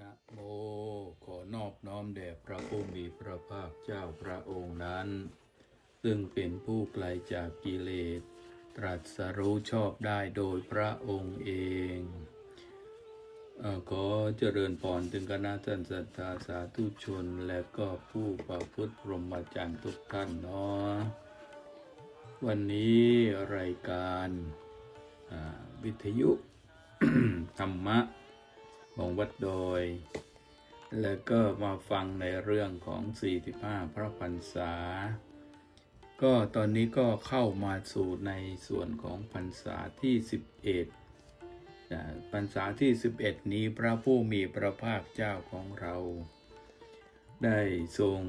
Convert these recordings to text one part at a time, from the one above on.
นะโมขอนอบน้อมแด่พระผู้มีพระภาคเจ้าพระองค์นั้น ซึ่งเป็นผู้ไกลจากกิเลส ตรัสรู้ชอบได้โดยพระองค์เองอขอเจริญพรถึงคณะท่านสัทธาสาธุชน และก็ผู้ประพฤติพรหมจรรย์ทุกท่านเนาะวันนี้รายการวิทยุธรรมะ ของวัดโดย แล้วก็มาฟังในเรื่องของ 45 พระพรรษา ก็ตอนนี้ก็เข้ามาสู่ในส่วนของพรรษาที่ 11นะพรรษาที่ 11 นี้พระผู้มีพระภาคเจ้าของเรา ได้ทรง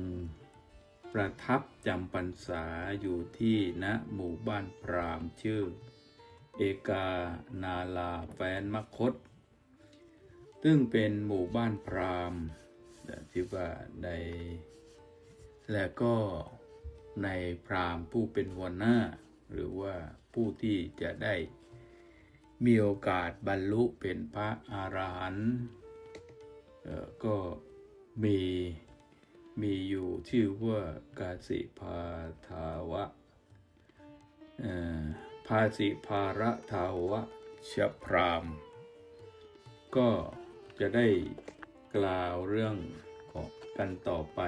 ประทับจำพรรษาอยู่ที่ณหมู่บ้านพราหมณ์ชื่อ เอกานาลาแฟนมคต ซึ่งเป็นหมู่บ้านพราหมณ์ที่ว่าในและก็ในพราหมณ์ผู้เป็นหัวหน้า หรือว่าผู้ที่จะได้มีโอกาสบรรลุเป็นพระอรหันต์ก็มีมีอยู่ชื่อว่ากาสิพาทาวะเอ่อภาสิภาระทาวะชพรามก็ จะได้กล่าวเรื่องของกันต่อไป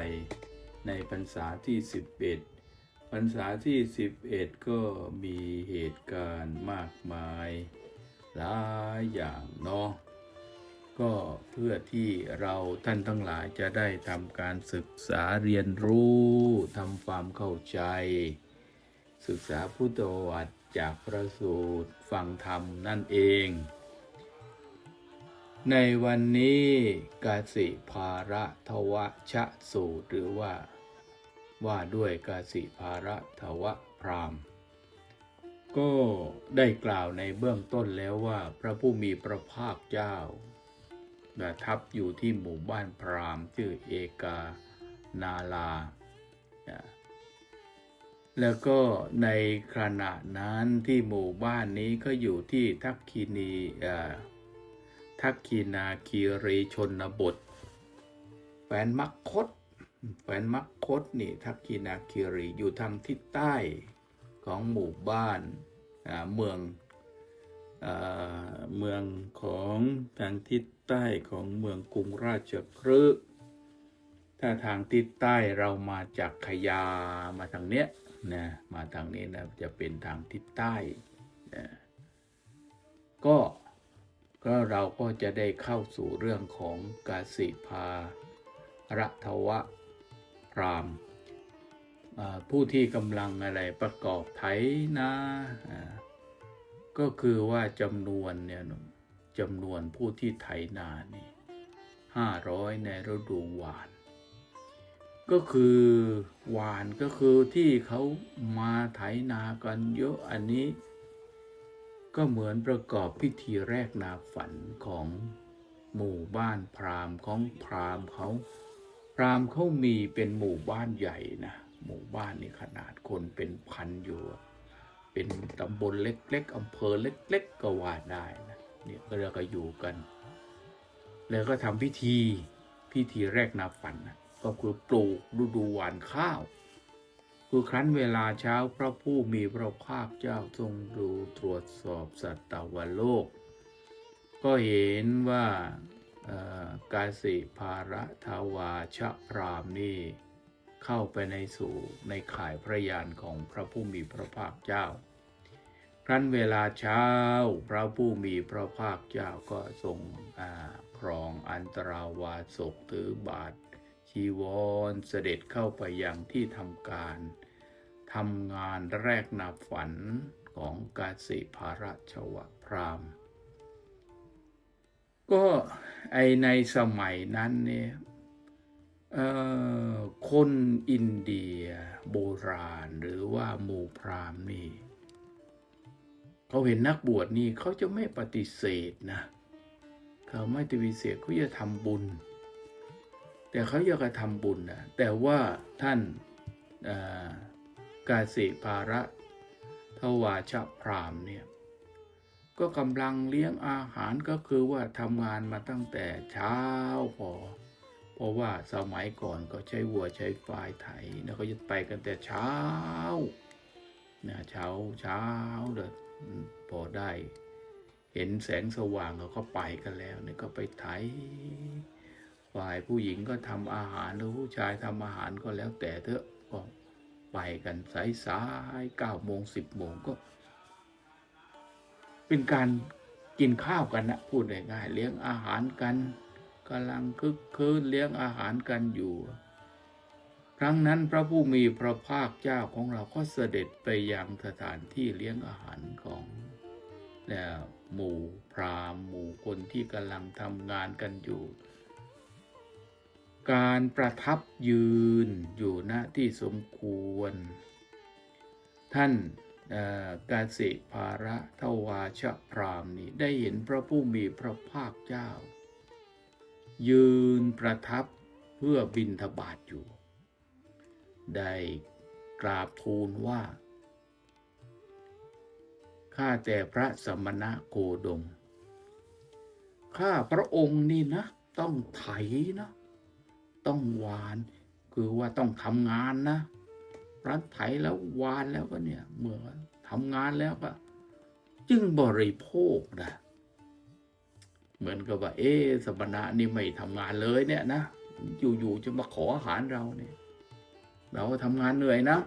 ในพรรษาที่ 11พรรษาที่ 11 ก็มีเหตุการณ์มากมาย หลายอย่างเนาะก็เพื่อที่เราท่านทั้งหลายจะได้ทำการศึกษาเรียนรู้ทำความเข้าใจ ศึกษาพุทธวัติจากพระสูตรฟังธรรมนั่นเอง ในวันนี้กาสิภาระทวชะสูตรหรือว่า ว่าด้วยกาสิภาระทวพรามก็ได้กล่าวในเบื้องต้นแล้วว่าพระผู้มีพระภาคเจ้าประทับอยู่ที่หมู่บ้านพรามชื่อเอกานาลา แล้วก็ในขณะนั้นที่หมู่บ้านนี้ก็อยู่ที่ทักคีนีอ่อ ทักคีนาคีรีชนบทแฟนมักคตแฟนมักคตนี่ทักคีนาคีรีอยู่ทางทิศใต้ของหมู่บ้านเมืองเมืองของทางทิศใต้ของเมืองกรุงราชคฤห์ถ้าทางทิศใต้เรามาจากขยามาทางเนี้ยนะมาทางนี้นะจะเป็นทางทิศใต้นะก็ ก็เราก็จะได้เข้าสู่เรื่องของกาสิภารัทวะราม ผู้ที่กำลังอะไรประกอบไถนาอ่าก็คือว่าจำนวนเนี่ยจำนวนผู้ที่ไถนานี่ห้าร้อยในฤดูหวาน ก็คือหวานก็คือที่เขามาไถนากันเยอะอันนี้ ก็เหมือนประกอบพิธีแรกนาฝันของหมู่บ้านพราหมณ์ของพราหมณ์เขาพราหมณ์เขามีเป็นหมู่บ้านใหญ่นะหมู่บ้านนี่ขนาดคนเป็นพันอยู่ เป็นตำบลเล็ก ๆอำเภอเล็ก ๆ ก็ว่าได้นะเนี่ยก็เรียกก็อยู่กันแล้วก็ทำพิธีพิธีแรกนาฝันนะก็คือปลูกฤดูหวานข้าว คือครั้นเวลาเช้าพระผู้มีพระภาคเจ้าทรงดูตรวจสอบสัตวโลก ก็เห็นว่ากาสิภาระทาวาชพรามนี่เข้าไปในสู่ในข่ายพระยานของพระผู้มีพระภาคเจ้า ครั้นเวลาเช้าพระผู้มีพระภาคเจ้าก็ทรงครองอันตราวาสกถือบาทชีวรเสด็จเข้าไปยังที่ทำการ ทำงานแรกนาฝันของกาสิภาราชวพราม ก็ไอในสมัยนั้นเนี่ยคนอินเดียโบราณหรือว่าหมู่พราหมณ์นี่เขาเห็นนักบวชนี่เขาจะไม่ปฏิเสธนะเขาไม่ปฏิเสธเขาจะทำบุญ แต่เขาอยากจะทำบุญนะแต่ว่าท่านอ่อ กาสิภาระทวาชพรามเนี่ยก็กำลังเลี้ยงอาหารก็คือว่าทำงานมาตั้งแต่เช้าพอ เพราะว่าสมัยก่อนก็ใช้วัวใช้ควายไถแล้วก็จะไปกันแต่เช้านะเช้าเช้าเด็ดพอได้ เห็นแสงสว่างเขาก็ไปกันแล้วเนี่ยก็ไปไถฝ่ายผู้หญิงก็ทำอาหารหรือผู้ชายทำอาหารก็แล้วแต่เถอะ ไปกันสายสายเก้าโมงสิบโมงก็ เป็นการกินข้าวกันนะพูดง่ายๆเลี้ยงอาหารกันกำลังคึกคืนเลี้ยงอาหารกันอยู่ ครั้งนั้นพระผู้มีพระภาคเจ้าของเราก็เสด็จไปยังสถานที่เลี้ยงอาหารของหมู่พราหมณ์หมู่คนที่กำลังทำงานกันอยู่ การประทับยืนอยู่ณที่สมควร ท่านกาสิภาระทวาชพรามนี่ได้เห็นพระผู้มีพระภาคเจ้า ยืนประทับเพื่อบินทบาทอยู่ ได้กราบทูลว่า ข้าแต่พระสมณะโกดม ข้าพระองค์นี่นะ ต้องไถนะ ต้องหวาน คือว่าต้องทำงานนะรัดไถแล้ววานแล้วก็เนี่ยเมื่อทำงานแล้วก็ จึงบริโภคนะเหมือนกับว่า เอ๊สมณะนี่ไม่ทำงานเลยเนี่ยนะอยู่ๆจะมาขออาหารเราเนี่ย เราทำงานเหนื่อยนะ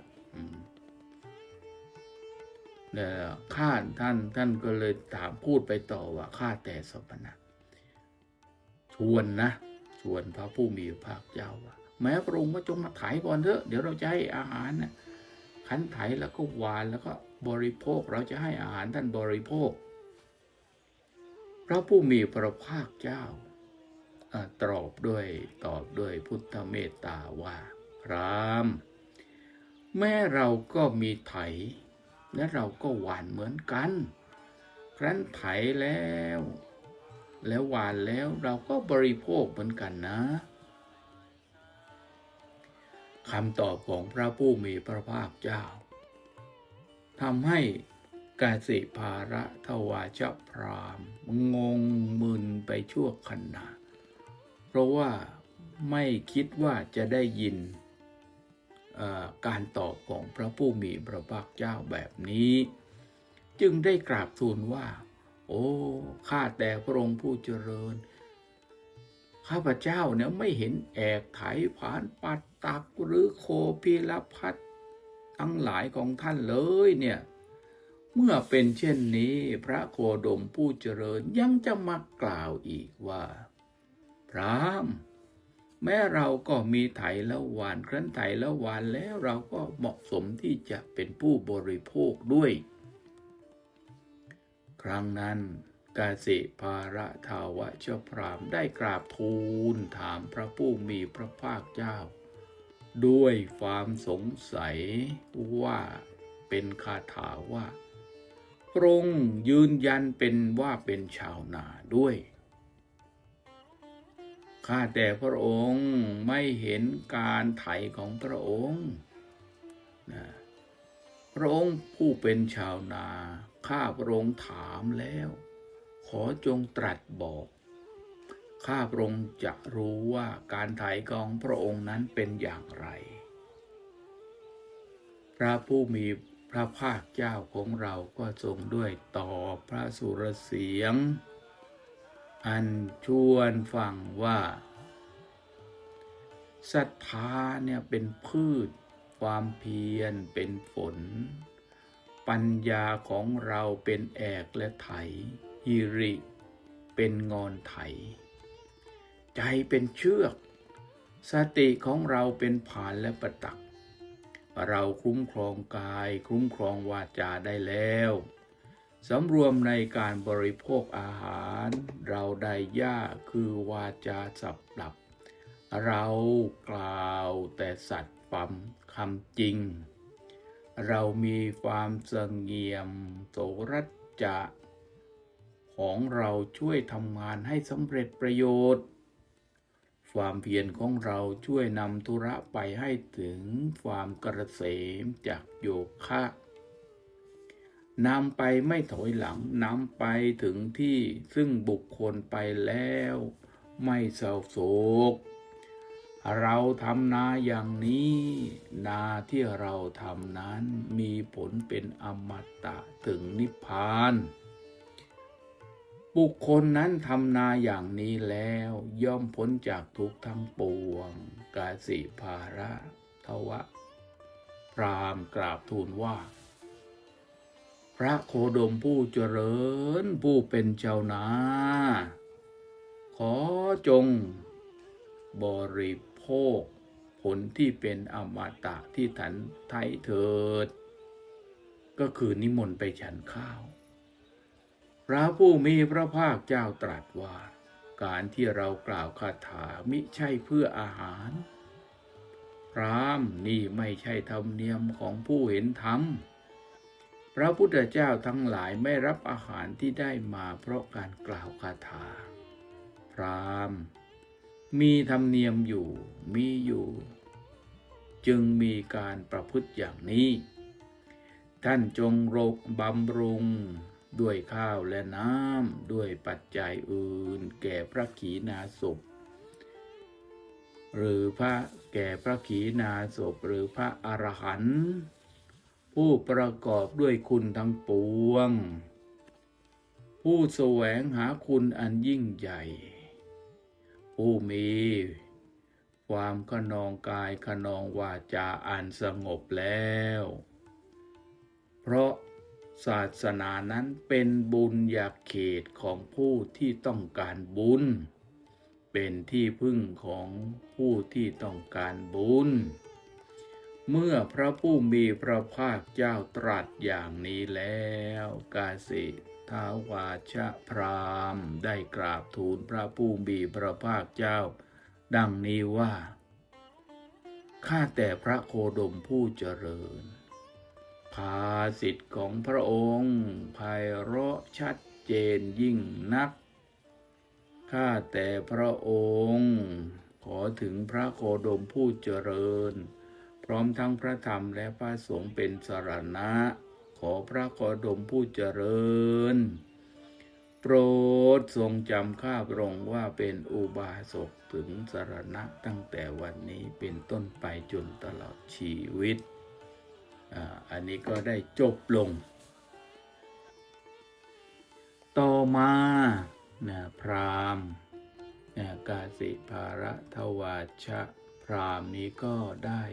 เนี่ยข้าท่านท่านก็เลยถามพูดไปต่อว่าข้าแต่สมณะชวนนะ ชวนพระผู้มีพระภาคเจ้าว่าแม้พระองค์ก็จงมาไถก่อนเถอะ เดี๋ยวเราจะให้อาหารนะขันไถแล้วก็หวานแล้วก็บริโภคเราจะให้อาหารท่านบริโภค พระผู้มีพระภาคเจ้าตอบด้วยตอบด้วยพุทธเมตตาว่าพรามแม้เราก็มีไถ และเราก็หวานเหมือนกัน ครั้นไถแล้ว แล้วหวานแล้วเราก็บริโภคเหมือนกันนะคำตอบของพระผู้มีพระภาคเจ้าทำให้กาสิภาระทวาชพรามงงมึนไปชั่วขณะ เพราะว่าไม่คิดว่าจะได้ยินการตอบของพระผู้มีพระภาคเจ้าแบบนี้ จึงได้กราบทูลว่า โอ้ข้าแต่พระองค์ผู้เจริญ ข้าพเจ้าเนี่ยไม่เห็นแอกไถผานปัดตักหรือโคพีลพัดทั้งหลายของท่านเลยเนี่ยเมื่อเป็นเช่นนี้พระโคดมผู้เจริญยังจะมากล่าวอีกว่า พรามแม้เราก็มีไถแล้วหวานครั้นไถแล้วหวานแล้วเราก็เหมาะสมที่จะเป็นผู้บริโภคด้วย ครั้งนั้นกาสิภาระทาวะเจ้าพรามได้กราบทูลถามพระผู้มีพระภาคเจ้า ด้วยความสงสัยว่าเป็นคาถาว่าพระองค์ยืนยันเป็นว่าเป็นชาวนาด้วยข้าแต่พระองค์ไม่เห็นการไถของพระองค์นะพระองค์ผู้เป็นชาวนา ข้าพระองค์ถามแล้ว ขอจงตรัสบอก ข้าพระองค์จะรู้ว่าการไถของพระองค์นั้นเป็นอย่างไร พระผู้มีพระภาคเจ้าของเราก็ทรงด้วยต่อบพระสุรเสียง อันชวนฟังว่าศรัทธาเนี่ยเป็นพืช ความเพียรเป็นฝน ปัญญาของเราเป็นแอกและไถฮิริ เป็นงอนไถ ใจเป็นเชือก สติของเราเป็นผานและประตัก เราคุ้มครองกาย คุ้มครองวาจาได้แล้วสำรวมในการบริโภคอาหาร เราได้ย่าคือวาจาสับหลับ เรากล่าวแต่สัตย์ความคำจริง เรามีความเสงี่ยมโสรัจจะ ของเราช่วยทำงานให้สำเร็จประโยชน์ ความเพียรของเราช่วยนำธุระไปให้ถึงความกระเสมจากโยคะนำไปไม่ถอยหลังนำไปถึงที่ซึ่งบุคคลไปแล้ว ไม่เศร้าโศก เราทำนาอย่างนี้ นาที่เราทำนั้นมีผลเป็นอมตะถึงนิพพาน บุคคลนั้นทำนาอย่างนี้แล้วย่อมพ้นจากทุกข์ทั้งปวง กาสิภาระทวะ พรามกราบทูลว่า พระโคดมผู้เจริญผู้เป็นเจ้านา ขอจงบริ โภค ผลที่เป็นอมตะที่ถันไทยเถิด ก็คือนิมนต์ไปฉันข้าว พระผู้มีพระภาคเจ้าตรัสว่า การที่เรากล่าวคาถามิใช่เพื่ออาหาร พรามนี่ไม่ใช่ธรรมเนียมของผู้เห็นธรรมพระพุทธเจ้าทั้งหลายไม่รับอาหารที่ได้มาเพราะการกล่าวคาถา พราม มีธรรมเนียมอยู่มีอยู่ จึงมีการประพฤติอย่างนี้ ท่านจงรบบำรุง ด้วยข้าวและน้ำด้วยปัจจัยอื่น แก่พระขีณาสพหรือพระแก่พระขีณาสพหรือพระอรหันต์ผู้ประกอบด้วยคุณทั้งปวง ผู้แสวงหาคุณอันยิ่งใหญ่ ผู้มีความขนองกายขนองวาจาอันสงบแล้ว เพราะศาสนานั้นเป็นบุญญาเขตของผู้ที่ต้องการบุญ เป็นที่พึ่งของผู้ที่ต้องการบุญ เมื่อพระผู้มีพระภาคเจ้าตรัสอย่างนี้แล้วกาสิ ท้าวาชะพรามได้กราบทูลพระผู้มีพระภาคเจ้า ดังนี้ว่า ข้าแต่พระโคดมผู้เจริญ ภาสิทธิ์ของพระองค์ไพเราะชัดเจนยิ่งนัก ข้าแต่พระองค์ ขอถึงพระโคดมผู้เจริญ พร้อมทั้งพระธรรมและพระสงฆ์เป็นสรณะ อพระโคดมผู้เจริญ โปรดทรงจำข้าพระองค์ว่าเป็นอุบาสกถึงสารณะตั้งแต่วันนี้เป็นต้นไปจนตลอดชีวิต อันนี้ก็ได้จบลง ต่อมานะพราหมณ์นะกาสิภาระทวาชะพราหมณ์นี้ก็ได้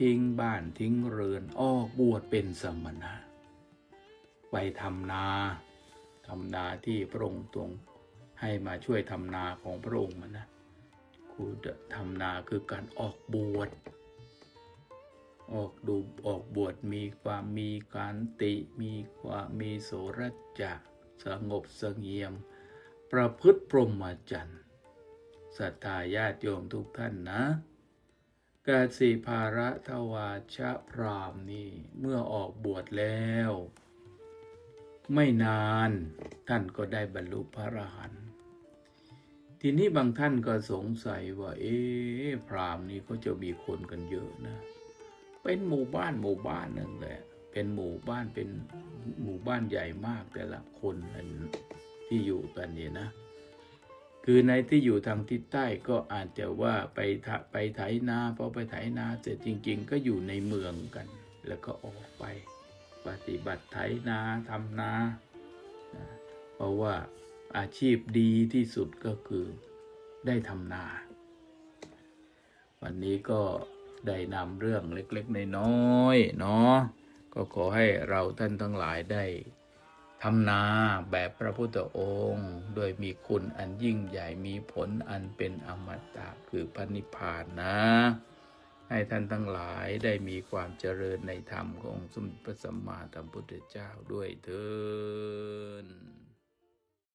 ทิ้งบ้านทิ้งเรือนออกบวชเป็นสมณะ ไปทำนาทำนาที่พระองค์ทรงให้มาช่วยทำนาของพระองค์มันนะคือทำนาคือการออกบวชออกดูออกบวชมีความมีการติมีความมีโสรจะสงบสงี่ยม ประพฤติพรหมจรรย์ศรัทธาญาติโยมทุกท่านนะ กาสีภาระทวาชะพรามนี่เมื่อออกบวชแล้ว ไม่นานท่านก็ได้บรรลุพระอรหันต์ทีนี้บางท่านก็สงสัยว่า เอ๊ะพรามนี้เขาจะมีคนกันเยอะนะ เป็นหมู่บ้านหมู่บ้านหนึ่งแหละ เป็นหมู่บ้านเป็นหมู่บ้านใหญ่มากแต่ละคนอันที่อยู่กันเนี่ยนะ คือในที่อยู่ทางทิศใต้ก็อาจจะว่าไปทะไปไถนาพอไปไถนาเสร็จจริง ๆ ก็อยู่ในเมืองกัน แล้วก็ออกไป ปฏิบัติไถนาทำนานะเพราะว่าอาชีพดีที่สุดก็คือได้ทำนา วันนี้ก็ได้นำเรื่องเล็กๆน้อยๆเนาะก็ขอให้เราท่านทั้งหลายได้ ทำนาแบบพระพุทธองค์ โดยมีคุณอันยิ่งใหญ่มีผลอันเป็นอมตะคือพระนิพพานนะ ให้ท่านทั้งหลายได้มีความเจริญในธรรมของสมเด็จพระสัมมาสัมพุทธเจ้าด้วยเถิด